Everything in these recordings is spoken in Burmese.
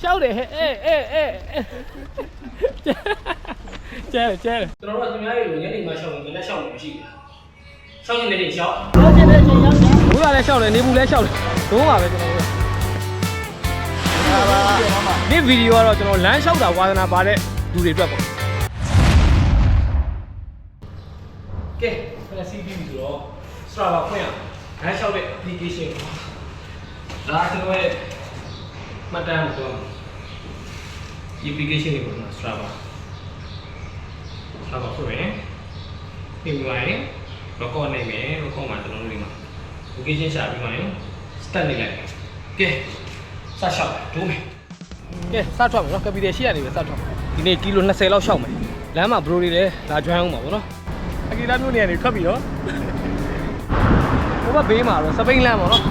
ရှောက်တယ်ဟဲ့အေးအေးအေးကျဲကျဲကျွန်တော်တို့ကသူများရေညနေမှရှောက်ရင်လည်းရှောက်လို့မရှိဘူးရှောက်ရင်လည်းရှောက်ရှောက်ရင်လည်းရှောက်ဘိုးကလည်းရှောက်တယ်နေဘူးလည်းရှောက်တယ်ဒုံးပါပဲကျွန်တော်တို့ဒီဗီဒီယိုကတော့ကျွန်တော်လမ်းလျှောက်တာဝါသနာပါတဲ့လူတွေအတွက်ပေါ့ကဲခဏစီးပြီးပြီဆိုတော့ Strava ဖွင့်ရလမ်းလျှောက်တဲ့ application ဒါကျွန်တော်ရဲ့ မှတ်တမ်းကိုဒီ application ကိုကျွန်တော် Strava Strava ဖွင့်ရင်ပြင်ပြလိုက် record နိုင်မယ် record မှာကျွန်တော်တို့ဒီမှာ location ရှာပြီးမှရင် start နေလိုက်ကဲစရှောက်ဒိုးမယ်ကဲစထွက်မယ်နော် capital ရှိရနေပဲစထွက်ဒီနေ့ကီလို20လောက်ရှောက်မယ်လမ်းမှာ bro တွေလည်းလာ join အောင်ပါဗောနော်အကီလာမျိုးနေရာနေထွက်ပြီနော်ဟိုဘက်ဘေးမှာတော့စပိန်လမ်းပေါ့နော်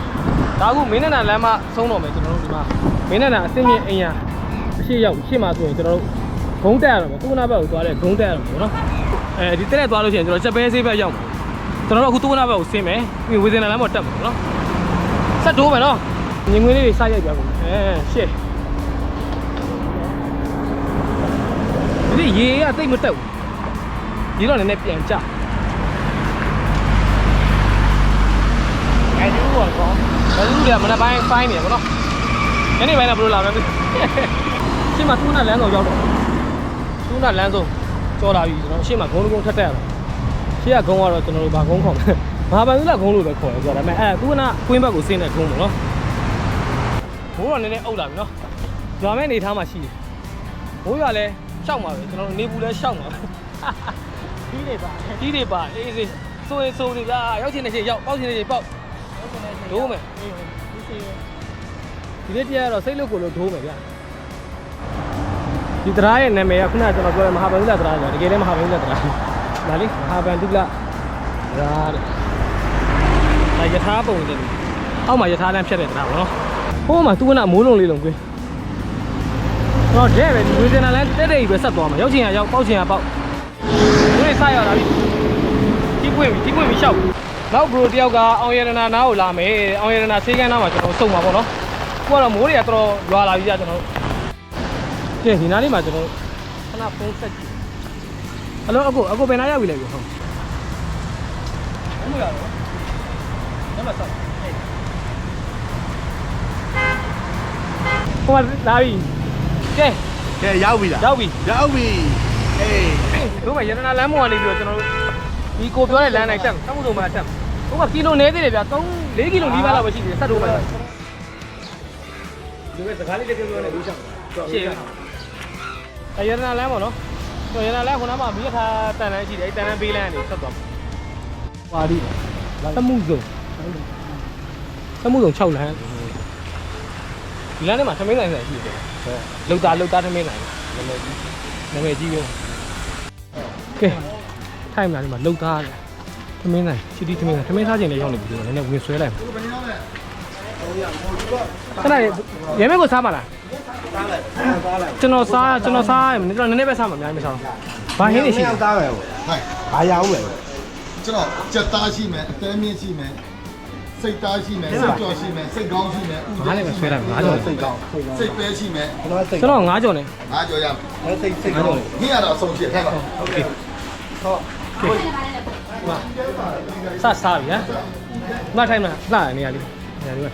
ဒါကမင်းနဲ့နာလမ်းမှာဆုံးတော့မယ်ကျွန်တော်တို့ဒီမှာ မင်းနဲ့နာအစင်းမြင့်အင်ရအရှိရောက်ရှေ့မှာဆိုရင်ကျွန်တော်တို့ဂုံးတက်ရတော့မယ်သူကနာဘက်ကိုသွားတယ်ဂုံးတက်ရတော့မယ်ဗောနော်အဲဒီတက်တက်သွားလို့ရှိရင်ကျွန်တော်ချက်ပဲဆေးဘက်ရောက်မှာကျွန်တော်တို့အခုသူကနာဘက်ကိုဆင်းမယ်ပြီးဝေစင်နာလမ်းပေါ်တက်မှာဗောနော်ဆက်တိုးမယ်နော်ငင်ငွေလေးတွေစရိုက်ပြကုန်အဲရှေ့ဒီရေကတိတ်မတက်ဘူးဒီတော့နည်းနည်းပြန်ကြအဲဒီတော့ကောအဲဒီကမနက်ပိုင်းဖိုင်းနေတယ်ဗောနော် ညနေပိုင်းကဘယ်လိုလာမလဲရှေ့မှာသူ့နာလမ်းဆောင်ရောက်တော့သူ့နာလမ်းဆောင်ကြော်လာပြီကျွန်တော်ရှေ့မှာဂုံးလုံးထက်တက်ရတော့ရှေ့ကဂုံးကတော့ကျွန်တော်တို့ဗာဂုံးခေါ်တယ်မဟာဗန်သူလာဂုံးလို့ပဲခေါ်တယ်ဆိုတော့ဒါပေမဲ့အဲသူကနာကွင်းဘက်ကိုဆင်းတဲ့ဂုံးပေါ့နော်ဘိုးတော့နည်းနည်းအုပ်လာပြီနော်ဂျွာမဲနေထားမှရှိတယ်ဘိုးရလည်းရှောက်မှာပဲကျွန်တော်တို့နေဘူးလည်းရှောက်မှာပဲကြီးတွေပါကြီးတွေပါအေးစေးဆိုရင်ဆိုနေကြရောက်ချင်တဲ့ချိန်ရောက်ပေါက်ချင်တဲ့ချိန်ပေါက်ဒိုးမယ်အေးဒီစီ ဒီနေ့တရားကတော့စိတ်လုတ်ကိုလို့ဒိုးမယ်ဗျဒီတရားရဲ့နာမည်ကခုနကကျွန်တော်ပြောတဲ့မဟာဗန္ဓုလတရားဆိုတကယ်လည်းမဟာဗန္ဓုလတရားဒါလေမဟာဗန္ဓုလတရားတဲ့ဒါယထာပုံတယ်အောက်မှာယထာလမ်းဖြတ်တဲ့တရားပေါ့နော်ဟိုးမှာသူကနာမိုးလုံးလေးလုံးကွင်းတော့တဲ့ပဲဒီဝေဒနာလမ်းတက်တဲ့ကြီးပဲဆက်သွားမှာရောက်ချင်ရရောက်ပေါက်ချင်ရပေါက်ဒီနေ့စရောက်လာပြီကြီးပွင့်ပြီကြီးပွင့်ပြီရှောက်နောက်ဘရိုတယောက်ကအောင်ရတနာနားကိုလာမယ်အောင်ရတနာဆေးကန်းနားမှာကျွန်တော်စုံပါပေါ့နော် ကိုကတော့မိုးတွေကတော်တော်ရွာလာပြီကြာကျွန်တော်ကဲဒီနားလေးမှာကျွန်တော်ခဏဖုန်းဆက်ကြည့်ဟယ်လိုအကိုအကိုဘယ်နားရောက်ပြီလဲပြောဟုတ်ဘယ်လိုရတော့နံပါတ်ဆောက်ဟိုမှာလာပြီကဲကဲရောက်ပြီလားရောက်ပြီရောက်ပြီအေးတို့ကရတနာလမ်းပေါ်ကနေပြီးတော့ကျွန်တော်တို့ဒီကိုပြောတဲ့လမ်းတိုင်းတက်ဆက်မှုဆုံးမှတက်တို့ကကီလိုနည်းသေးတယ်ဗျာ3 4ကီလိုနီးပါးလောက်ပဲရှိသေးတယ်ဆက်တို့မှ ဒီမဲ့စကားလေးတကယ်ပြောနေလို့ချက်ရှေ့အရတနာလမ်းပေါ့နော်တော့ရတနာလမ်းခုနကမီးခါတန်လမ်းရှိတယ်အဲတန်လမ်းဘေးလမ်းကနေဆက်သွားဟွာဒီသမှုဆုံးသမှုဆုံး6လမ်းဒီလမ်းထဲမှာထမင်းနိုင်ဆိုင်ရှိတယ်လောက်သားလောက်သားထမင်းနိုင်နာမည်ကြီးနာမည်ကြီးပဲကဲထိုင်လာဒီမှာလှုပ်သားတယ်သမင်းနိုင်ချီတီသမင်းနိုင်သမင်းသားကျင်လည်းရောက်နေပြီဆိုတော့နည်းနည်းဝင်ဆွဲလိုက်ခဏ ရဲမဲကိုစားမလားကျွန်တော်စားကျွန်တော်စားကျွန်တော်နည်းနည်းပဲစားမှာအများကြီးမစားဘူးဘာဟင်းနေရှိလဲ သားပဲဟို ဟိုင် ဘာရအောင်လဲ ကျွန်တော်ကြက်သားရှိမယ်အသေးမြင့်ရှိမယ်စိတ်သားရှိမယ်စိတ်ကြော်ရှိမယ်စိတ်ကောင်းရှိမယ်ဥ ငါးလည်းပဲဆွဲလိုက်ငါးကြော် စိတ်ကောင်း စိတ်ပဲရှိမယ် ကျွန်တော်စိတ် ကျွန်တော်ငါးကြော်နဲ့ ငါကြော်ရမယ် အဲစိတ်စိတ် ငါး ကော ကြော် င်း နဲ့ ခင်းရတော့အဆုံးဖြစ်ခဲ့ပါ โอเคဟုတ်စားစားပြီဟမ်မထိုင်မလားလှနေရလေးနေရလေးပဲ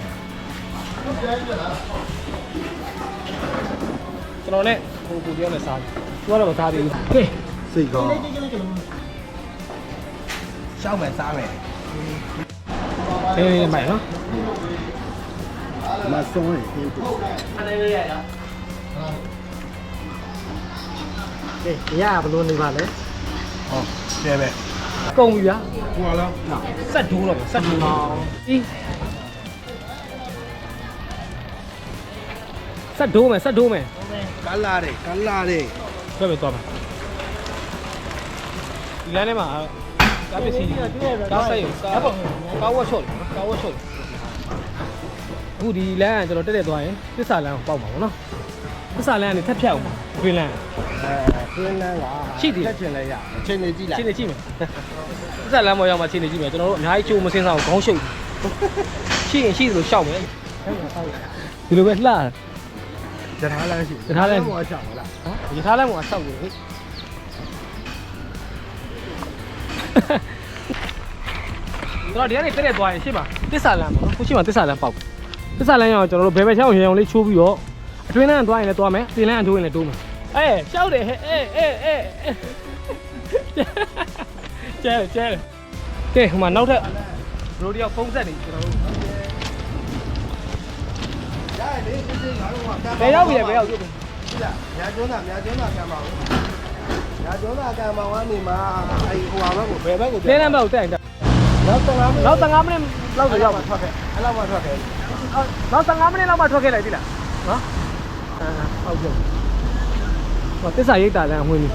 ကျွန်တော်နဲ့ဟိုကိုပြောနေစားသူကတော့မစားသေးဘူးကဲစိတ်ကောင်းလေးလေးလေးကလေးရှောက်မယ်စားမယ်အေးမိုင်နော်မဆုံးရင်အဲ့ဒါရရကဲရဘလို့နေပါလဲဟောကျဲပဲကုန်ပြီဗျာဟိုလားဆက်ဒိုးတော့ဆက်ဒိုးဒီ ဆက်ဒိုးမယ်ဆက်ဒိုးမယ်ကလာတယ်ကလာတယ်ဆွဲပဲသွားပါဒီလမ်းထဲမှာကားပစ္စည်းကားဆိုင်ကားကားဝက်ရှော့ကားဝက်ရှော့အခုဒီလမ်းကကျွန်တော်တက်တက်သွားရင်ပစ္စာလမ်းကိုပေါက်ပါဘောနော်ပစ္စာလမ်းကနေထပ်ဖြတ်အောင်ပါတွင်လမ်းအဲတွင်းလန်းကရှိသေးတယ်ဖြတ်ချင်လဲရအချိန်နေကြည့်လိုက်ချင်းနေကြည့်မယ်ပစ္စာလမ်းပေါ်ရောက်မှချင်းနေကြည့်မယ်ကျွန်တော်တို့အများကြီးချိုးမစင်းစားအောင်ခေါင်းရှုပ်ရှိရင်ရှိသလိုရှောက်မယ်ဒီလိုပဲလှ ရထားလမ်းရှိရထားလမ်းဘောချောင်းလားရထားလမ်းမှာဆောက်နေတယ်တော့ဒီကနေတက်တက်သွားရင်ရှေ့မှာတစ္ဆာလမ်းပေါ့နော်ခုရှေ့မှာတစ္ဆာလမ်းပေါက်တစ္ဆာလမ်းရောက်ကျွန်တော်တို့ဘယ်ဘက်ချောင်းရေအောင်လေးချိုးပြီးတော့အတွင်းလမ်းသွားရင်လည်းသွားမယ်ပြင်လမ်းအထိုးရင်လည်းတိုးမယ်အေးရှောက်တယ်ဟဲ့အေးအေးအေးကျဲကျဲကဲဟိုမှာနောက်ထပ်ဘရိုဒီယောက်ဖုံးဆက်နေကျွန်တော်တို့ ရတယ်လေဒီစိငါတို့ကဘယ်ရောက်ပြီလဲဘယ်ရောက်ပြီဒီလားညာကျွန်းသာညာကျွန်းသာကံပါဦးညာကျွန်းသာကံပါဝါနေမှာအဲ့ဟိုဟာဘက်ကိုဘယ်ဘက်ကိုလင်းလမ်းဘက်ကိုတက်ရင်တက်နောက်15မိနစ်နောက်15မိနစ်လောက်ဆိုရောက်မှာထွက်ခဲ့အဲ့လောက်မှထွက်ခဲ့နောက်15မိနစ်လောက်မှထွက်ခဲ့လိုက်ပြီလားနော်အာဟုတ်ကဲ့ဟောတစ္ဆာရိတ်တာလမ်းဝင်ပြီ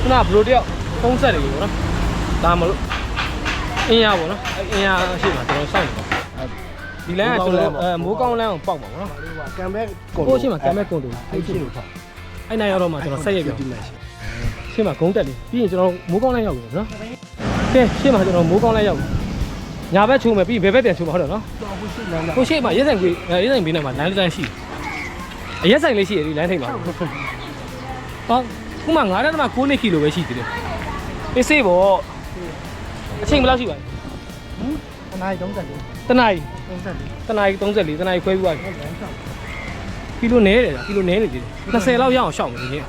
ခုနကဘရိုတယောက်ဖုံးဆက်နေပြီပေါ့နော်ဒါမလို့အင်းရပါနော်အင်းရရှိမှာကျွန်တော်စောင့်နေပါ ဒီလမ်းကကျွန်တော်အဲမိုးကောင်းလမ်းကိုပေါက်ပါပေါ့နော်ကံဘက်ကိုရှိမှာကံမဲ့ကွန်တူအဲ့ရှိလို့အဲ့နိုင်ရောက်တော့မှကျွန်တော်ဆက်ရိုက်ပြရှေ့မှာဂုံးတက်တယ်ပြီးရင်ကျွန်တော်မိုးကောင်းလမ်းရောက်ပြီနော်ကဲရှေ့မှာကျွန်တော်မိုးကောင်းလမ်းရောက်ပြီညာဘက်ချုံမယ်ပြီးဘယ်ဘက်ပြန်ချုံမှာဟုတ်တယ်နော်ကိုရှိမှရက်ဆိုင်ကြီးရက်ဆိုင်ဘေးနဲ့မှာလမ်းတစ်တန်းရှိတယ်အရက်ဆိုင်လေးရှိတယ်ဒီလမ်းထိပ်မှာဟောခုမှ9တက်မှ6နှစ်ကီလိုပဲရှိသေးတယ်အေးစေးပေါ့အချိန်ဘယ်လောက်ရှိပါလဲအနား30လေးတနားရီ 30လေးတနားရီ34တနားရီခွဲပြီးသွားပြီကီလိုနဲတယ်ကီလိုနဲနေသေးတယ်20လောက်ရအောင်ရှောက်မယ်ဒီနေ့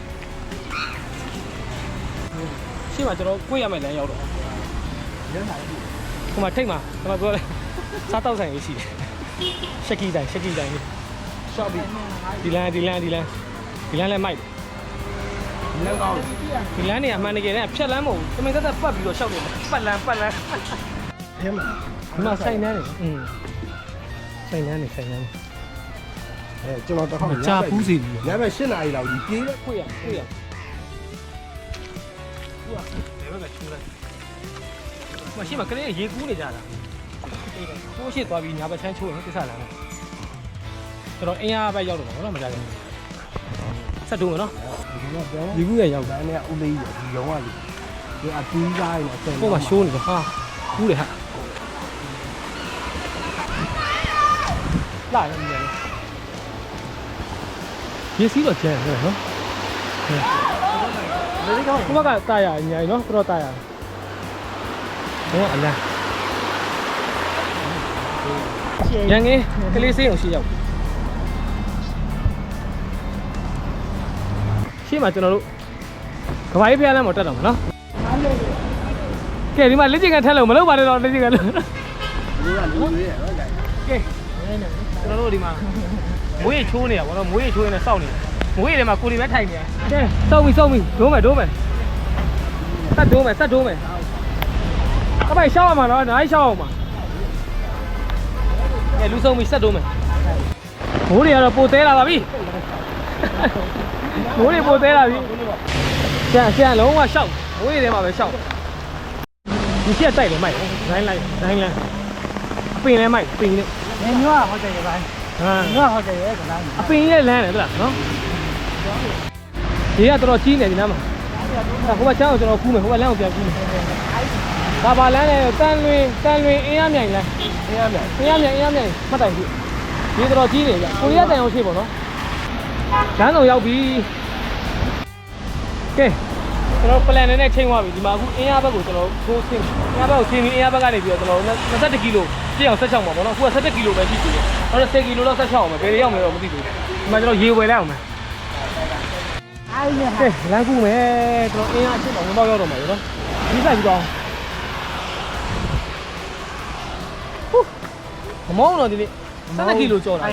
ရှိမှကျွန်တော်ကိုရမယ်လမ်းရောက်တော့ခုမှထိပ်မှာကျွန်တော်ပြောလဲစားတောက်ဆိုင်လေးရှိတယ်ရှက်ကီဆိုင်ရှက်ကီဆိုင်လေးရှော့ပြီဒီလမ်းဒီလမ်းဒီလမ်းဒီလမ်းလည်းမိုက်တယ်လမ်းကောင်းဒီလမ်းနေရာမှန်တကယ်နဲ့ဖြတ်လမ်းမဟုတ်ဘူးတမင်သက်သက်ပတ်ပြီးတော့ရှောက်တယ်ပတ်လမ်းပတ်လမ်းအဲမှာဒီမှာဆိုင်နှန်းနေอืม ဆိုင်နှန်းနေဆိုင်နှန်းအဲကျွန်တော်တော့ကြာပူးစီပြီညဘက်8နာရီလောက်ကြီးပြေးတယ်ခွေရခွေရသူကဘယ်ဘက်ချိုးလိုက်မရှိမကလေးရေကူးနေကြတာကိုရှိသွားပြီးညာဘက်ချမ်းချိုးရင်ကိစ္စလမ်းကျွန်တော်အင်းအားဘက်ရောက်တော့မှာနော်မကြခင်ဆက်တူမယ်နော်ဒီကပြောင်းဒီကူးရရောက်ဒါနဲ့ဦးလေးကြီးဒီရောင်းကလေဒီအတူးသားရင်တော့ကို့မှာရှိုးနေတယ်ဟာကူးတယ်ဟာ လာရမယ်ရေစီးတော့ကျန်တယ်နော်လေးကောင်းခုဘကတာယာအညာကြီးနော်တော်တာယာဟောအလားရှေ့ရန်ငယ်ကလေးစေးအောင်ရှိရောက်ရှေ့မှာကျွန်တော်တို့ကဘာကြီးဖျားလမ်းမှာတက်တော့မှာနော်ကဲဒီမှာလက်ကျင်ကထက်လို့မလုပ်ပါနဲ့တော့လက်ကျင်ကလို့ဒီကလူတွေရဲ့ဟုတ်ကဲ့ကဲ ကျွန်တော်တို့ဒီမှာမွေးချိုးနေတာဗောနော်မွေးချိုးနေစောက်နေမွေးတွေမှာကိုယ်တွေပဲထိုင်နေရကဲစောက်ပြီစောက်ပြီဒိုးမယ်ဒိုးမယ်ဆက်ဒိုးမယ်ဆက်ဒိုးမယ်အပိုင်ရှောက်ရမှာနော်နိုင်ရှောက်အောင်ပါကဲလူဆုံးပြီဆက်ဒိုးမယ်မိုးတွေကတော့ပိုသေးလာပါပြီမိုးတွေပိုသေးလာပြီကျန်ကျန်လုံးဝရှောက်မိုးတွေထဲမှာပဲရှောက်ဒီချက်တိုက်တယ်မိုက်နိုင်လိုက်နိုင်လိုက် အပင်လည်းမိုက်ပင်လည်းနေမျိုးဟိုတယ်ပိုင်းဟမ်မျိုးဟိုတယ်ရဲ့ကလားအပင်ရဲ့လမ်းတယ်ဟုတ်လားနော်ဒီကတော်တော်ကြီးနေဒီနားမှာဟိုဘက်ချမ်းကိုကျွန်တော်ကူးမယ်ဟိုဘက်လမ်းကိုပြန်ကူးမယ်ဒါပါလမ်းလေတန်လွင်တန်လွင်အင်းရမြိုင်လမ်းအေးရမယ်အင်းရမြိုင်အင်းရမြိုင်မှတ်တိုင်ပြီဒီတော်တော်ကြီးနေကြကိုရီးယားတန်အောင်ရှိပေါ့နော်လမ်းဆောင်ရောက်ပြီကဲကျွန်တော် plan နဲ့ချိန်သွားပြီဒီမှာအခုအင်းရဘက်ကိုကျွန်တော်ကိုးဆင်းအင်းရဘက်ကိုဆင်းပြီးအင်းရဘက်ကနေပြီးတော့ကျွန်တော်21ကီလို ပြည့်အောင်ဆက်ချောင်းပါပေါ့နော်အခုက17ကီလိုပဲရှိသေးတယ်တော့10ကီလိုလောက်ဆက်ချောင်းအောင်ပဲဘယ်ရောက်မလဲတော့မသိဘူးဒီမှာကျွန်တော်ရေဝယ်လိုက်အောင်မယ်အိုင်းနဲ့ကဲလမ်းကူးမယ်ကျွန်တော်အင်းအားအချက်တော်ဝင်တော့ရောက်တော့မှာရနော်ဒီဆိုင်ပြီးတော့ဟူးမမောင်းတော့ဒီနေ့7ကီလိုကျော်တာ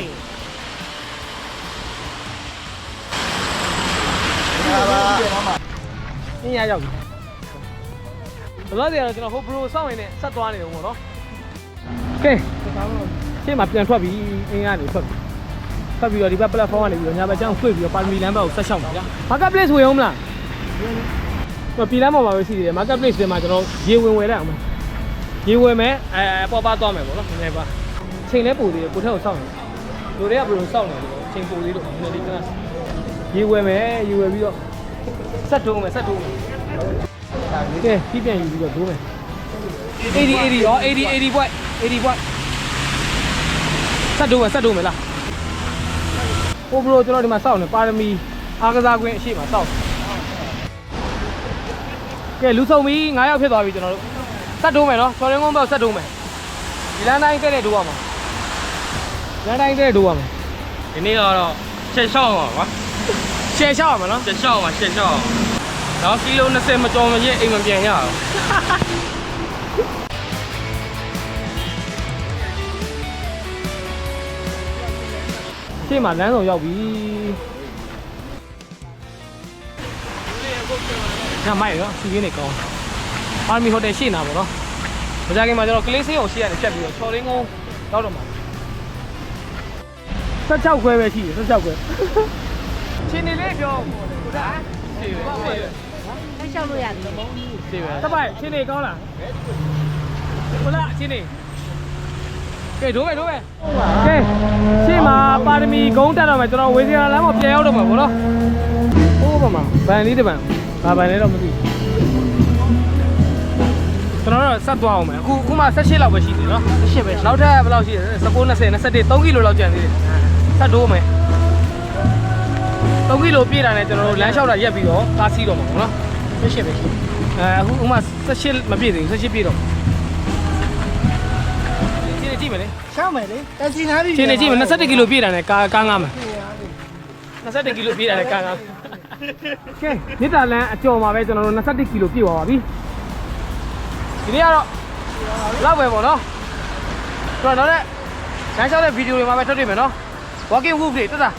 အင်းရရောက်ပြီဘယ်တော့တည်းကတော့ကျွန်တော်ဟိုဘရိုစောင့်ရင်လည်းဆက်သွားနေတယ်ပေါ့နော် ကဲရှေ့မှာပြန်ထွက်ပြီအင်းရနေထွက်ပြီဖတ်ပြီးတော့ဒီဘက် platform ကနေပြီးတော့ညာဘက်ကျန်းဖွင့်ပြီးတော့ပါရမီလမ်းဘက်ကိုဆက်ချောင်းပါဗျာ market place ဝယ်အောင်မလားမပြည်လမ်းပေါ်မှာပဲရှိသေးတယ် market place တွေမှာကျွန်တော်ရေဝင်ဝယ်လိုက်အောင်မယ်ရေဝယ်မယ်အဲပေါ်ပါသွားမယ်ပေါ့နော်နည်းနည်းပါချိန်လဲပို့သေးတယ်ကိုထက်ကိုစောင့်နေလူတွေကဘယ်လိုစောင့်နေလဲချိန်ပို့သေးလို့နည်းနည်းလေးကရေဝယ်မယ်ရေဝယ်ပြီးတော့ဆက်တိုးမယ်ဆက်တိုးမယ်ကဲပြီးပြန်ယူပြီးတော့ဒိုးမယ်80 80ရော80 80ဘွဲ့ 80ဘွဲ့ဆက်တိုးမယ်ဆက်တိုးမယ်လားဟိုဘရိုကျွန်တော်ဒီမှာစောင့်နေပါရမီအားကစားကွင်းအရှိမစောင့်ကဲလူဆုံးပြီ9ယောက်ဖြစ်သွားပြီကျွန်တော်တို့စက်တိုးမယ်နော်ချော်ရင်းကုန်းဘက်စက်တိုးမယ်ဒီလမ်းတိုင်းတဲ့တဲ့တိုးရမှာလမ်းတိုင်းတဲ့တိုးရမှာဒီနေ့ကတော့ရှက်ရှောက်ပါကွာရှယ်ရှောက်ရမှာနော်ရှက်ရှောက်ပါရှက်ရှောက်တော့ကီလို20မကျော်မရအိမ်မပြန်ရအောင် ရှေ့မှာလမ်းဆောင်ရောက်ပြီညမိုက်ရောစီးရင်းနေကောင်းအာမီဟိုတယ်ရှေ့နာပေါ့နော်မကြခင်မှာကျွန်တော်ကလေးစင်းကိုရှေ့ကနေဖြတ်ပြီးတော့ချော်ရင်းကုန်းရောက်တော့မှာ16ခွဲပဲရှိတယ်16ခွဲချင်းနေလေးပြောဟုတ်လားရှေ့ပဲရှေ့ပဲဆက်လျှောက်လို့ရတယ်ရှေ့ပဲတပိုက်ချင်းနေကောင်းလားဟုတ်လားချင်းနေ ကဲဒိုးပဲဒိုးပဲကဲရှေ့မှာပါရမီဂုံးတက်တော့မယ်ကျွန်တော်ဝေစီယာလမ်းမှာပြန်ရောက်တော့မှာပေါ့နော်ဟိုးပါမှာဗန်လေးတစ်ပန်ဘာဗန်လဲတော့မသိဘူးကျွန်တော်တို့ဆက်သွားအောင်မယ်အခုအခုမှ18လောက်ပဲရှိသေးတယ်နော်18ပဲနောက်ထပ်ဘယ်လောက်ရှိလဲ19 20 21 3ကီလိုလောက်ကျန်သေးတယ်ဆက်ဒိုးမယ်3ကီလိုပြည့်တာနဲ့ကျွန်တော်တို့လမ်းလျှောက်တာရက်ပြီးတော့ကားစီးတော့မှာပေါ့နော်18ပဲရှိအဲအခုအခုမှ18မပြည့်သေးဘူး18ပြည့်တော့ဒီနေ့ ကြည့်မယ်လေရှောက်မယ်လေတက်စီနာပြီချင်းနေကြည့်မယ်21ကီလိုပြည့်တာနဲ့ကားကားငားမယ်21ကီလိုပြည့်တာနဲ့ကားငားကဲမြစ်တာလန်းအကျော်မှာပဲကျွန်တော်တို့21ကီလိုပြည့်သွားပါပြီဒီနေ့ကတော့လောက်ပဲပေါ့နော်ကျွန်တော်တော့လည်းလမ်းလျှောက်တဲ့ဗီဒီယိုတွေမှာပဲထွက်တွေ့မယ်နော် walking wolf တွေတက်တာ